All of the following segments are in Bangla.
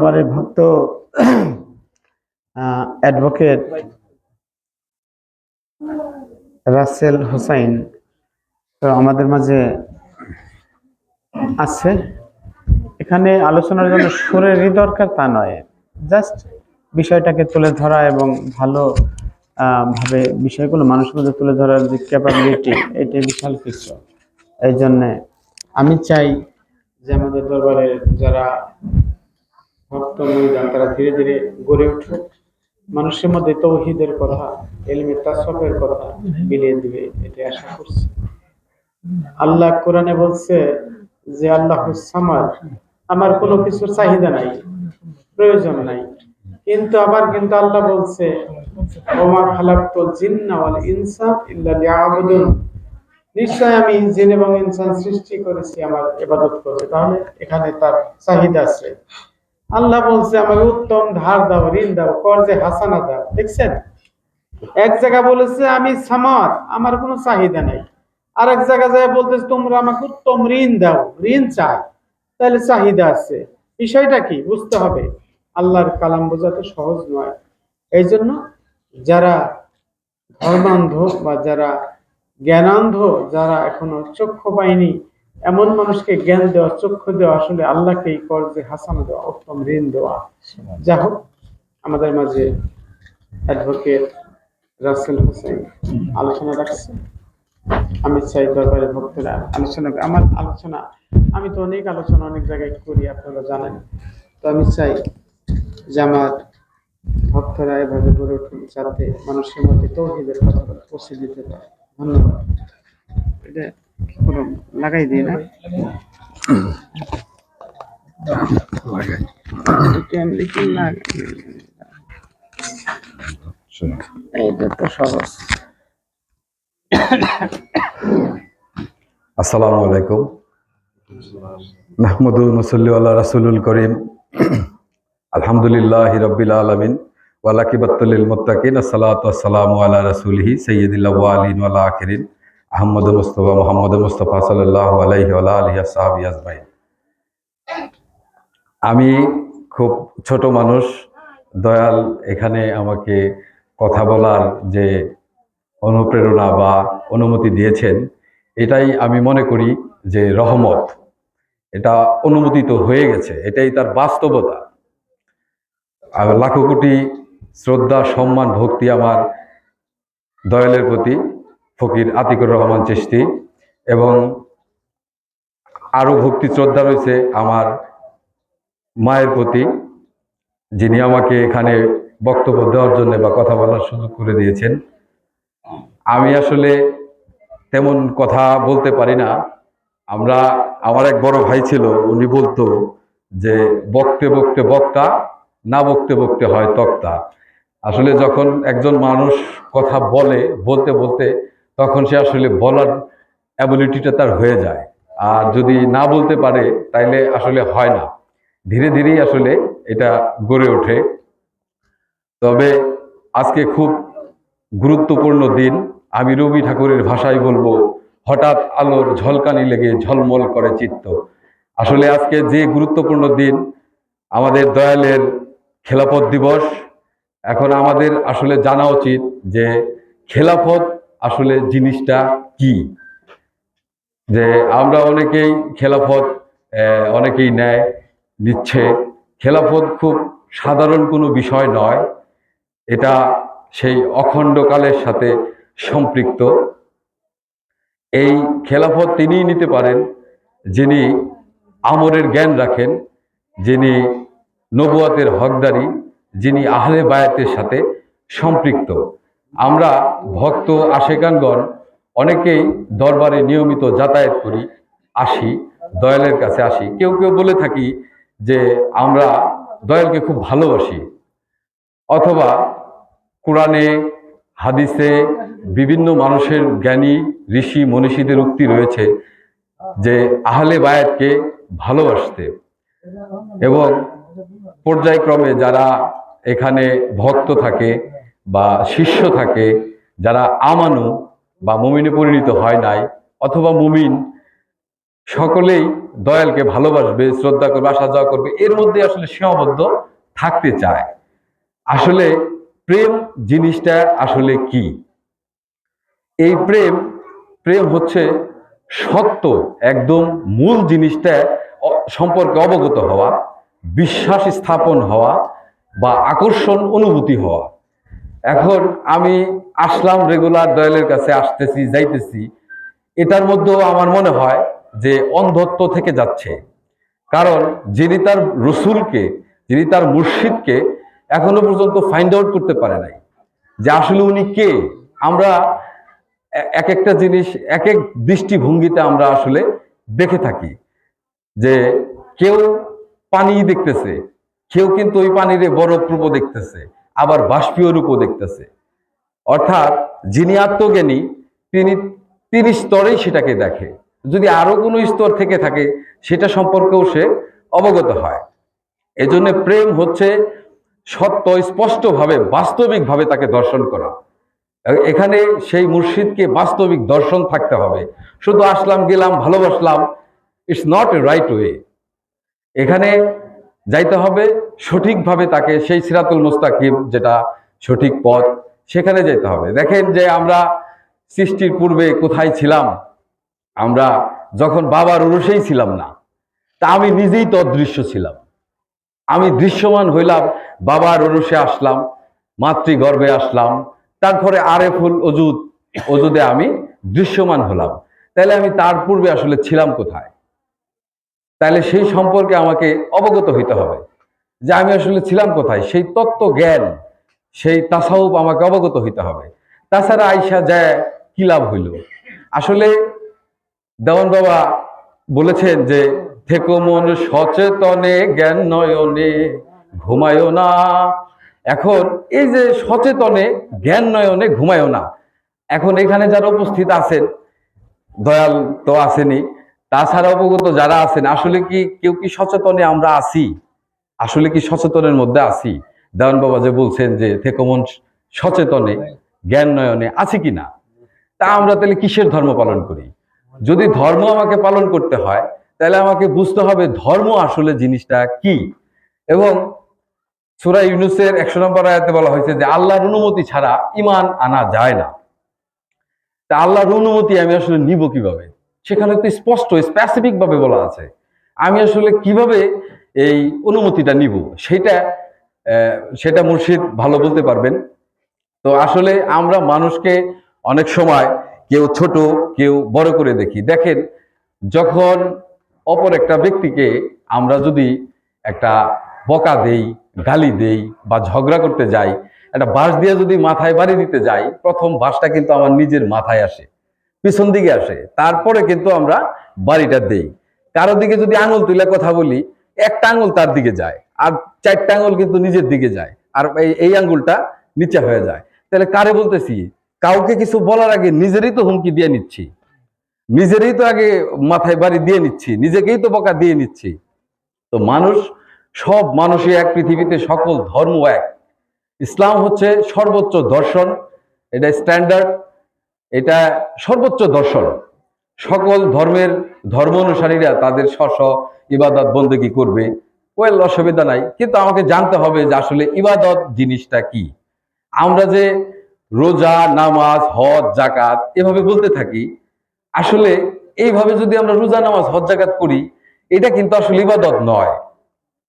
দরবারের ভক্ত অ্যাডভোকেট রাসেল হোসাইন, তো আমাদের মাঝে আছে। এখানে আলোচনার জন্য সুরেরই দরকার তা নয়। জাস্ট বিষয়টাকে তুলে ধরা এবং ভালো ভাবে বিষয়গুলো মানুষের মধ্যে তুলে ধরার যে ক্যাপাবিলিটি এটাই বিশাল কিছু। এই জন্যে আমি চাই যে আমাদের দরবারে যারা ভক্ত মহিলা তারা ধীরে ধীরে গড়ে উঠুক। মানুষের মধ্যে তৌহিদের কথা, এলমে তাসফের কথা বিলিয়ে দিবে এটা আশা করছি। আল্লাহ কোরআনে বলছে যে, আল্লাহ সামাদ, আমার কোনো কিছুর চাহিদা নাই, প্রয়োজন নাই। কিন্তু আবার কিন্তু আল্লাহ বলছে, ওমা খালাকতুল জিন্না ওয়াল ইনসা ইল্লা লিয়াবুদুন। নিশ্চয় আমি জিন এবং ইনসান সৃষ্টি করেছি, আমার ইবাদত করবে। তাহলে এখানে তার চাহিদা আছে। আল্লাহ বলছে, আমাকে উত্তম ধার দাও, ঋণ দাও, কর্জে হাসানা দাও। দেখছেন? এক জায়গা বলেছে, আমি সামাদ, আমার কোনো চাহিদা নাই। আর এক জায়গা যায় বলতেছে, তোমরা আমাকে উত্তম ঋণ দাও, ঋণ চাই, তাহলে চাহিদা আছে। বিষয়টা কি? বুঝতে হবে। আল্লাহর কালাম বোঝা তো সহজ নয়। এই জন্য যারা ধর্মান্ধ বা যারা জ্ঞানান্ধ, যারা এখনও চক্ষু পায়নি এমন মানুষকে জ্ঞান দেওয়া, চক্ষু দেওয়া আসলে আল্লাহকেই কর্জে হাসানা দেওয়া, উত্তম ঋণ দেওয়া। যা হোক, আমাদের মাঝে অ্যাডভোকেট রাসেল হোসেন আলোচনা রাখছে। আমি চাই দরবারে ভক্তরা আলোচনা আমার আলোচনা, আমি তো অনেক আলোচনা অনেক জায়গায় করি, আপনারা জানেন। তো আমি চাই যে আমার ভক্তরা এভাবে গড়ে উঠুন যাতে মানুষের মধ্যে তৌহিদের কথা পৌঁছে দিতে পারে। ধন্যবাদ। এটা করুন লাগাই দিই না। এটা এমনি কি লাগাই? এইটা তো সহজ। আসসালামু আলাইকুম। নাহমুদু নসল্লি আল্লাহ রাসুলুল করিম। আলহামদুলিল্লাহ রব্বিল আলমিন। ওয়ালাকিবাতুল মুত্তাকিন। আসসালাতু আসসালামু আলা রাসূলিহি সাইয়্যিদিল আউয়ালিন ওয়াল আখিরিন। আহমদ মুস্তাফা মুহাম্মদ মুস্তাফা সাল্লাল্লাহু আলাইহি ওয়া আলিহি আসহাবি আজমাইন। আমি খুব ছোট মানুষ, দয়াল এখানে আমাকে কথা বলার যে অনুপ্রেরণা বা অনুমতি দিয়েছেন, এটাই আমি মনে করি যে রহমত। এটা অনুমোদিত হয়ে গেছে, এটাই তার বাস্তবতা। আর লাখো কোটি শ্রদ্ধা, সম্মান, ভক্তি আমার দয়ালের প্রতি। ফকির আতিকুর রহমান চিশতি এবং আরও ভক্তি শ্রদ্ধা রয়েছে আমার মায়ের প্রতি, যিনি আমাকে এখানে বক্তব্য দেওয়ার জন্য বা কথা বলার সুযোগ করে দিয়েছেন। আমি আসলে তেমন কথা বলতে পারি না। আমরা, আমার এক বড় ভাই ছিল, উনি বলতো যে, বকতে বকতে বক্তা, না বকতে বকতে হয় তক্তা। আসলে যখন একজন মানুষ কথা বলে, বলতে বলতে তখন সে আসলে বলার অ্যাবিলিটিটা তার হয়ে যায়। আর যদি না বলতে পারে, তাইলে আসলে হয় না। ধীরে ধীরেই আসলে এটা গড়ে ওঠে। তবে আজকে খুব গুরুত্বপূর্ণ দিন। আমি রবি ঠাকুরের ভাষায় বলব, হঠাৎ আলোর ঝলকানি লেগে ঝলমল করে চিত্ত। আসলে আজকে যে গুরুত্বপূর্ণ দিন, আমাদের দয়ালের খেলাফত দিবস। এখন আমাদের আসলে জানা উচিত যে খেলাফত আসলে জিনিসটা কি? যে আমরা অনেকেই খেলাফত অনেকেই নেয় নিচ্ছে। খেলাফত খুব সাধারণ কোনো বিষয় নয়। এটা সেই অখণ্ডকালের সাথে সম্পৃক্ত। এই খেলাফত তিনিই নিতে পারেন যিনি আমরের জ্ঞান রাখেন, যিনি নবুয়াতের হকদারি, যিনি আহলে বায়াতের সাথে সম্পৃক্ত। আমরা ভক্ত আশেকানগণ অনেকেই দরবারে নিয়মিত যাতায়াত করি, আসি, দয়ালের কাছে আসি। কেউ কেউ বলে থাকি যে আমরা দয়ালকে খুব ভালোবাসি। অথবা কোরআনে, হাদিসে বিভিন্ন মানুষের জ্ঞানী, ঋষি, মনীষীদের উক্তি রয়েছে যে আহলে বায়াতকে ভালোবাসতে। এবং পর্যায়ক্রমে যারা এখানে ভক্ত থাকে বা শিষ্য থাকে যারা আমানু বা মুমিনে পরিণত হয় নাই অথবা মুমিন, সকলেই দয়ালকে ভালোবাসবে, শ্রদ্ধা করবে আসা যাওয়া করবে, এর মধ্যে আসলে সীমাবদ্ধ থাকতে চায়। আসলে প্রেম জিনিসটা আসলে কি? এই প্রেম প্রেম হচ্ছে সত্য, একদম মূল জিনিসটা সম্পর্কে অবগত হওয়া, বিশ্বাস স্থাপন হওয়া বা আকর্ষণ অনুভূতি হওয়া। এখন আমি আসলাম রেগুলার দয়ালের কাছে, আসতেছি, যাইতেছি। এটার মধ্যেও আমার মনে হয় যে অন্ধত্ব থেকে যাচ্ছে। কারণ যিনি তার রসুলকে, যিনি তার মুর্শিদকে এখনও পর্যন্ত ফাইন্ড আউট করতে পারে নাই। যে আসলে উনি কে? আমরা এক একটা জিনিস এক এক দৃষ্টিভঙ্গিতে আমরা আসলে দেখে থাকি যে কেউ পানি দেখতেছে, কেউ কিন্তু ওই পানিরে বরফ রূপও দেখতেছে। আবার বাষ্পীয় রূপও দেখতেছে। অর্থাৎ যিনি আত্মজ্ঞানী, তিনি তিনি স্তরেই সেটাকে দেখে। যদি আরও কোনো স্তর থেকে থাকে, সেটা সম্পর্কেও সে অবগত হয়। এজন্য প্রেম হচ্ছে সত্য, স্পষ্টভাবে, বাস্তবিকভাবে তাকে দর্শন করা। এখানে সেই মুর্শিদকে বাস্তবিক দর্শন থাকতে হবে। শুধু আসলাম, গেলাম, ভালোবাসলাম it's not a right way এখানে যাইতে হবে সঠিকভাবে তাকে সেই সিরাতুল মুস্তাকিম, যেটা সঠিক পথ, সেখানে যেতে হবে। দেখেন যে আমরা সৃষ্টির পূর্বে কোথায় ছিলাম, আমরা যখন বাবার উরসেই ছিলাম না, তা আমি নিজেই তো অদৃশ্য ছিলাম। আমি দৃশ্যমান হইলাম, বাবার উরসে আসলাম, মাতৃগর্ভে আসলাম, তারপরে আরেফুল অজুদ অজুদে আমি দৃশ্যমান হলাম। তাহলে আমি তার পূর্বে আসলে ছিলাম কোথায়? তাহলে সেই সম্পর্কে আমাকে অবগত হইতে হবে। যে আমি আসলে ছিলাম কোথায়, সেই তত্ত্ব জ্ঞান, সেই তাসাউপ আমাকে অবগত হইতে হবে। তাছাড়া আইসা যায় কি লাভ হইল? আসলে দেওয়ান বাবা বলেছেন যে, থেকো মন সচেতনে, জ্ঞান নয়নে ঘুমায়ও না। এখন এই যে সচেতনে, জ্ঞান নয়নে ঘুমায়ও না। এখন এখানে যারা উপস্থিত আছেন, দয়াল তো আসেনি তাছাড়া অবগত যারা আছেন, আসলে কি কেউ কি সচেতনে আমরা আছি? আসলে কি সচেতনের মধ্যে আছি? দেওয়ান বাবা যে বলছেন যে থেকো মন সচেতনে, জ্ঞান নয়নে আছে কি না? তা আমরা তাহলে কিসের ধর্ম পালন করি? যদি ধর্ম আমাকে পালন করতে হয়, তাহলে আমাকে বুঝতে হবে ধর্ম আসলে জিনিসটা কি? এবং সুরা ইউনুসের একশো নম্বর আয়াতে বলা হয়েছে যে আল্লাহর অনুমতি ছাড়া ইমান আনা যায় না। তা আল্লাহর অনুমতি আমি আসলে নিব কীভাবে? সেখানে তো স্পষ্ট স্পেসিফিক ভাবে বলা আছে। আমি আসলে কীভাবে এই অনুমতিটা নিব, সেটা সেটা মুর্শিদ ভালো বলতে পারবেন। তো আসলে আমরা মানুষকে অনেক সময় কেউ ছোট, কেউ বড় করে দেখি। দেখেন, যখন অপর একটা ব্যক্তিকে আমরা যদি একটা বকা দেই, গালি দেই বা ঝগড়া করতে যাই, একটা বাঁশ দিয়ে যদি মাথায় বাড়ি দিতে যাই, প্রথম বাঁশটা কিন্তু আমার নিজের মাথায় আসে। পিছন দিকে আসে। তারপরে কিন্তু আমরা বাড়িটা দেই। কারও দিকে যদি আঙুল তুলে কথা বলি, একটা আঙুল তার দিকে যায় আর চারটা আঙুল কিন্তু নিজের দিকে যায় আর এই আঙ্গুলটা নিচে হয়ে যায়। তাহলে কারে বলতেছি? কাউকে কিছু বলার আগে নিজেরই তো হুমকি দিয়ে নিচ্ছি। নিজেরই তো আগে মাথায় বাড়ি দিয়ে নিচ্ছি, নিজেকেই তো বকা দিয়ে নিচ্ছি। তো মানুষ, সব মানুষই এক পৃথিবীতে সকল ধর্ম এক। ইসলাম হচ্ছে সর্বোচ্চ দর্শন, এটা স্ট্যান্ডার্ড এটা সর্বোচ্চ দর্শন। সকল ধর্মের ধর্ম অনুসারীরা তাদের স্ব ইবাদত বন্দেগি করবে? ওয়েল, অসুবিধা নাই। কিন্তু আমাকে জানতে হবে যে আসলে ইবাদত জিনিসটা কি? আমরা যে রোজা, নামাজ, হজ জাকাত এভাবে বলতে থাকি, আসলে এইভাবে যদি আমরা রোজা, নামাজ, হজ জাকাত করি, এটা কিন্তু আসলে ইবাদত নয়।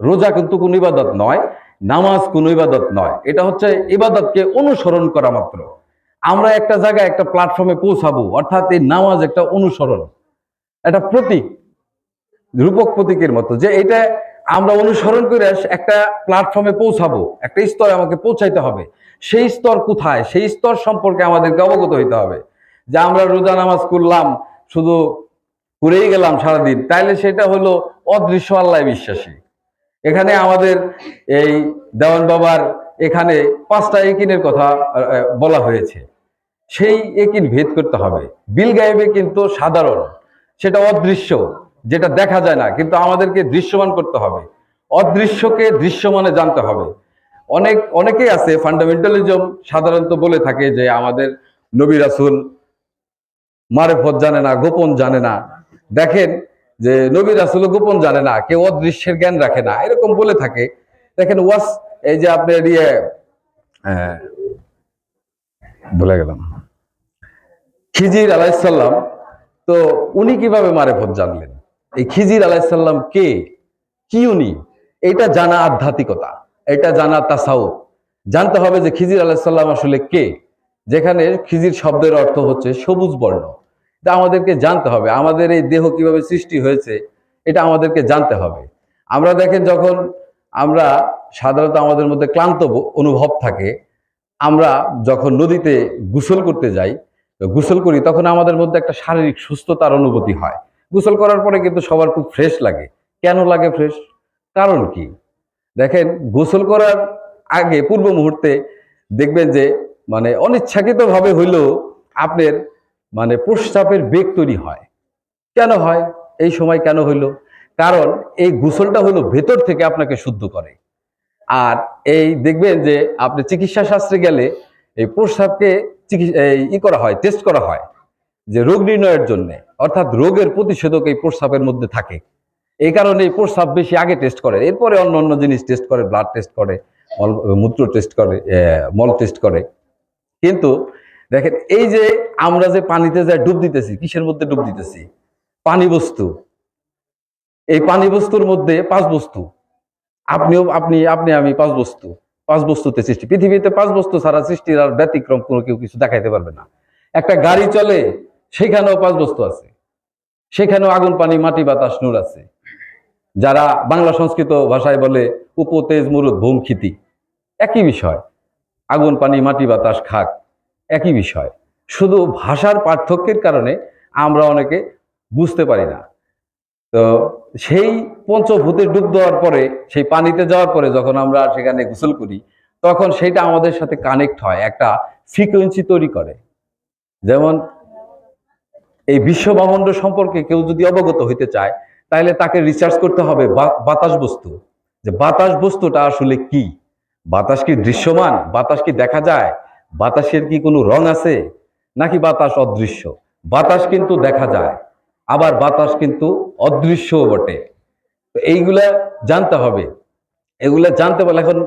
রোজা কিন্তু কোনো ইবাদত নয়, নামাজ কোনো ইবাদত নয়। এটা হচ্ছে ইবাদতকে অনুসরণ করা মাত্র। আমরা একটা জায়গায় একটা প্ল্যাটফর্মে পৌঁছাবো। অর্থাৎ এই নামাজ একটা অনুসরণ। একটা প্রতীক, রূপক প্রতীকের মতো। যে এটা আমরা অনুসরণ করে একটা প্ল্যাটফর্মে পৌঁছাবো। একটা স্তরে আমাকে পৌঁছাইতে হবে। সেই স্তর কোথায়? সেই স্তর সম্পর্কে আমাদেরকে অবগত হইতে হবে। যে আমরা রোজা নামাজ করলাম, শুধু করেই গেলাম সারাদিন, তাইলে সেটা হলো অদৃশ্য আল্লাহ বিশ্বাসী। এখানে আমাদের এই দেওয়ান বাবার এখানে পাঁচটা একিনের কথা বলা হয়েছে। সেই একিন ভেদ করতে হবে। বিল গায়েবে কিন্তু সাধারণ, সেটা অদৃশ্য, যেটা দেখা যায় না, কিন্তু আমাদেরকে দৃশ্যমান করতে হবে। অদৃশ্যকে দৃশ্যমানে জানতে হবে। অনেক, অনেকেই আছে ফান্ডামেন্টালিজম সাধারণত বলে থাকে যে আমাদের নবী রাসুল মারেফত জানে না, গোপন জানে না। দেখেন যে নবী রাসুল গোপন জানে না, কেউ অদৃশ্যের জ্ঞান রাখে না, এরকম বলে থাকে। দেখেন ওয়াস এই যে আপনার ইয়ে আহ, ভুলে গেলাম। খিজির আলাইসাল্লাম তো উনি কীভাবে মারেফত জানলেন? এই খিজির আলাইসাল্লাম কে? কি উনি? এটা জানা আধ্যাত্মিকতা এটা জানা তাসাউ জানতে হবে যে খিজির আলাইসাল্লাম আসলে কে? যেখানে খিজির শব্দের অর্থ হচ্ছে সবুজ বর্ণ। এটা আমাদেরকে জানতে হবে। আমাদের এই দেহ কীভাবে সৃষ্টি হয়েছে এটা আমাদেরকে জানতে হবে। আমরা দেখেন যখন আমরা সাধারণত আমাদের মধ্যে ক্লান্ত অনুভব থাকে। আমরা যখন নদীতে গোসল করতে যাই, গোসল করি, তখন আমাদের মধ্যে একটা শারীরিক সুস্থতার অনুভূতি হয়। গোসল করার পরে কিন্তু সবার খুব ফ্রেশ লাগে। কেন লাগে ফ্রেশ? কারণ কি? দেখেন, গোসল করার আগে পূর্ব মুহূর্তে দেখবেন যে মানে অনিচ্ছাকৃতভাবে হইলেও আপনার মানে প্রস্রাবের বেগ তৈরি হয়। কেন হয়? এই সময় কেন হইল? কারণ এই গোসলটা হলো ভেতর থেকে আপনাকে শুদ্ধ করে। আর এই দেখবেন যে আপনি চিকিৎসা শাস্ত্রে গেলে এই প্রস্রাবকে ই করা হয় টেস্ট করা হয় যে রোগ নির্ণয়ের জন্য। অর্থাৎ রোগের প্রতিষেধক এই প্রস্রাবের মধ্যে থাকে। এই কারণে এই প্রস্রাব বেশি আগে টেস্ট করে। এরপরে অন্য অন্য জিনিস টেস্ট করে ব্লাড টেস্ট করে, মল মূত্র টেস্ট করে মল টেস্ট করে। কিন্তু দেখেন এই যে আমরা যে পানিতে যা ডুব দিতেছি, কিসের মধ্যে ডুব দিতেছি? পানি বস্তু। এই পানি বস্তুর মধ্যে পাঁচ বস্তু। আপনিও, আপনি আপনি, আমি পাঁচ বস্তু। পাঁচ বস্তুতে সৃষ্টি। পৃথিবীতে পাঁচ বস্তু ছাড়া সৃষ্টির আর ব্যতিক্রম কোনো কেউ কিছু দেখাইতে পারবে না। একটা গাড়ি চলে, সেখানেও পাঁচ বস্তু আছে। সেখানেও আগুন, পানি, মাটি, বাতাস, নূর আছে। যারা বাংলা সংস্কৃত ভাষায় বলে উপতেজ মুরুদ ভূমক্ষিতি একই বিষয়। আগুন, পানি, মাটি, বাতাস, খাক, একই বিষয়। শুধু ভাষার পার্থক্যের কারণে আমরা অনেকে বুঝতে পারি না। তো সেই পঞ্চভূতে ডুব দেওয়ার পরে, সেই পানিতে যাওয়ার পরে যখন আমরা সেখানে গোসল করি, তখন সেটা আমাদের সাথে কানেক্ট হয়, একটা ফ্রিকোয়েন্সি তৈরি করে। যেমন এই বিশ্ব ব্রহ্মাণ্ড সম্পর্কে কেউ যদি অবগত হইতে চায় তাহলে তাকে রিসার্চ করতে হবে বাতাস বস্তু। যে বাতাস বস্তুটা আসলে কি? বাতাস কি দৃশ্যমান? বাতাস কি দেখা যায়? বাতাসের কি কোনো রং আছে? নাকি বাতাস অদৃশ্য? বাতাস কিন্তু দেখা যায়। আবার বাতাস কিন্তু অদৃশ্যও বটে। এইগুলা জানতে হবে। এগুলা জানতে পারলে এখন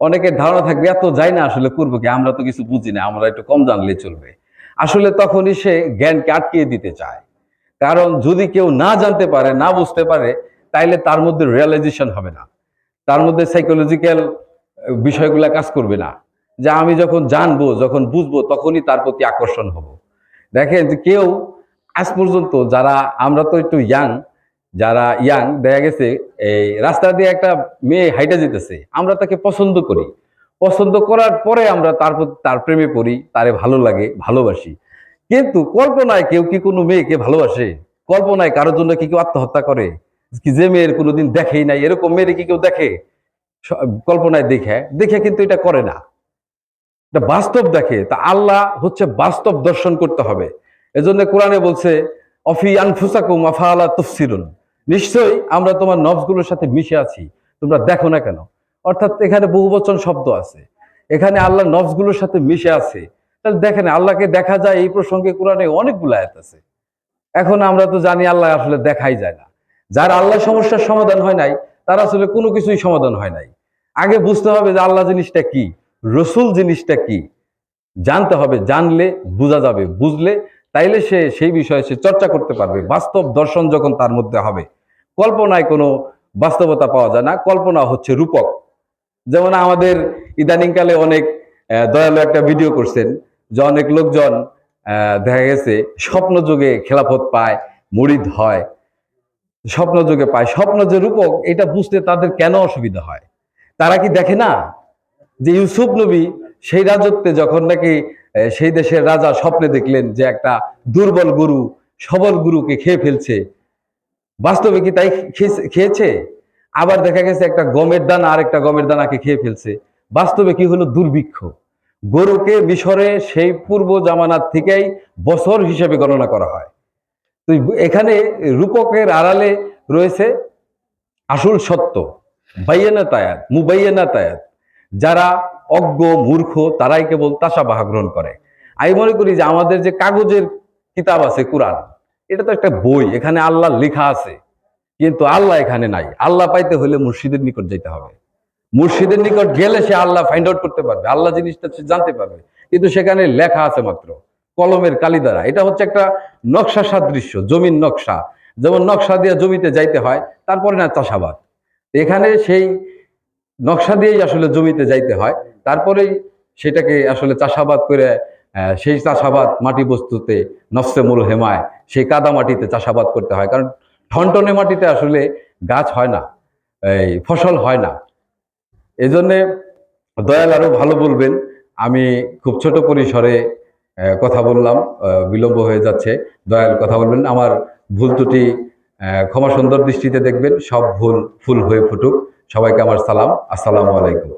অনেকের ধারণা থাকবে, এত যাই না আসলে করব কি? আমরা তো কিছু বুঝি না, আমরা একটু কম জানলে চলবে। আসলে তখনই সে জ্ঞানকে আটকিয়ে দিতে চায়। কারণ যদি কেউ না জানতে পারে, না বুঝতে পারে, তাইলে তার মধ্যে রিয়েলাইজেশন হবে না। তার মধ্যে সাইকোলজিক্যাল বিষয়গুলো কাজ করবে না। যে আমি যখন জানব, যখন বুঝব, তখনই তার প্রতি আকর্ষণ হব। দেখেন কেউ আজ পর্যন্ত যারা, আমরা তো একটু ইয়াং যারা ইয়াং দেখা গেছে, এই রাস্তা দিয়ে একটা মেয়ে হাইটে যেতেছে, আমরা তাকে পছন্দ করি। পছন্দ করার পরে আমরা তার প্রতি, তার প্রেমে পড়ি, তারে ভালো লাগে, ভালোবাসি। কিন্তু কল্পনায় কেউ কি কোনো মেয়েকে ভালোবাসে? কল্পনায় কারোর জন্য কি কেউ আত্মহত্যা করে? কি যে মেয়ের কোনোদিন দেখেই নাই, এরকম মেয়ের কি কেউ দেখে? কল্পনায় দেখে দেখে কিন্তু এটা করে না। এটা বাস্তব দেখে, তা আল্লাহ হচ্ছে বাস্তব দর্শন করতে হবে। এজন্য কোরআনে বলছে, অফি আনফুসাকুম আফালা তফসিরুন নিশ্চয়ই আমরা তোমার নবসগুলোর সাথে মিশে আছি, তোমরা দেখো না কেন? অর্থাৎ এখানে বহু বচন শব্দ আছে। এখানে আল্লাহ নবসগুলোর সাথে মিশে আছে। তাহলে দেখেন, আল্লাহকে দেখা যায় এই প্রসঙ্গে কোরআনে অনেকগুলো আয়াত আছে। এখন আমরা তো জানি আল্লাহ আসলে দেখাই যায় না। যার আল্লাহ সমস্যার সমাধান হয় নাই, তার আসলে কোনো কিছুই সমাধান হয় নাই। আগে বুঝতে হবে যে আল্লাহ জিনিসটা কি, রসুল জিনিসটা কি। জানতে হবে, জানলে বোঝা যাবে, বুঝলে তাইলে সে সেই বিষয়ে সে চর্চা করতে পারবে। বাস্তব দর্শন যখন তার মধ্যে হবে, কল্পনায় কোনো বাস্তবতা পাওয়া যায় না। কল্পনা হচ্ছে রূপক। যেমন আমাদের ইদানিংকালে অনেক দয়ালু একটা ভিডিও করছেন, যে অনেক লোকজন দেখা গেছে স্বপ্ন যুগে খেলাফত পায় মরিদ হয়। স্বপ্ন যুগে পায়। স্বপ্ন যে রূপক, এটা বুঝতে তাদের কেন অসুবিধা হয়? তারা কি দেখে না যে ইউসুফ নবী সেই রাজত্বে যখন নাকি সেই দেশের রাজা স্বপ্নে দেখলেন যে একটা দুর্বল গুরু, সবল গুরুকে খেয়ে ফেলছে। বাস্তবে কি তাই খেয়েছে- আবার দেখা গেছে একটা গমের দানা আর একটা গমের দানাকে খেয়ে ফেলছে। বাস্তবে কি হলো দুর্ভিক্ষ? গরুকে মিশরে সেই পূর্ব জামানার থেকেই বছর হিসেবে গণনা করা হয়। তো এখানে রূপকের আড়ালে রয়েছে আসল সত্য বাইয়ানা তায়াত মুবাইয়ানা তায়াত যারা অজ্ঞ, মূর্খ, তারাই কেবল তাসাবাহা গ্রহণ করে। আমি মনে করি যে আমাদের যে কাগজের কিতাব আছে, কোরআন, এটা তো একটা বই, এখানে আল্লাহ লেখা আছে। কিন্তু আল্লাহ এখানে নাই। আল্লাহ পাইতে হলে মুর্শিদের নিকট যেতে হবে। মুর্শিদের নিকট গেলে সে আল্লাহ ফাইন্ড আউট করতে পারবে, আল্লাহ জিনিসটা সে জানতে পারবে। কিন্তু সেখানে লেখা আছে মাত্র, কলমের কালি দ্বারা। এটা হচ্ছে একটা নকশা সাদৃশ্য, জমির নকশা। যেমন নকশা দিয়ে জমিতে যাইতে হয়, তারপরে না চাষাবাদ। এখানে সেই নকশা দিয়েই আসলে জমিতে যাইতে হয়। তারপরেই সেটাকে আসলে চাষাবাদ করে সেই চাষাবাদ মাটি বস্তুতে নফসে মূল হেমায়, সেই কাদা মাটিতে চাষাবাদ করতে হয়। কারণ ঠনটনে মাটিতে আসলে গাছ হয় না, এই ফসল হয় না। এই জন্যে দয়াল আরও ভালো বলবেন। আমি খুব ছোট পরিসরে কথা বললাম বিলম্ব হয়ে যাচ্ছে। দয়াল কথা বলবেন। আমার ভুল ত্রুটি ক্ষমা সুন্দর দৃষ্টিতে দেখবেন। সব ভুল, ফুল হয়ে ফুটুক। সবাইকে আমার সালাম। আসসালামু আলাইকুম।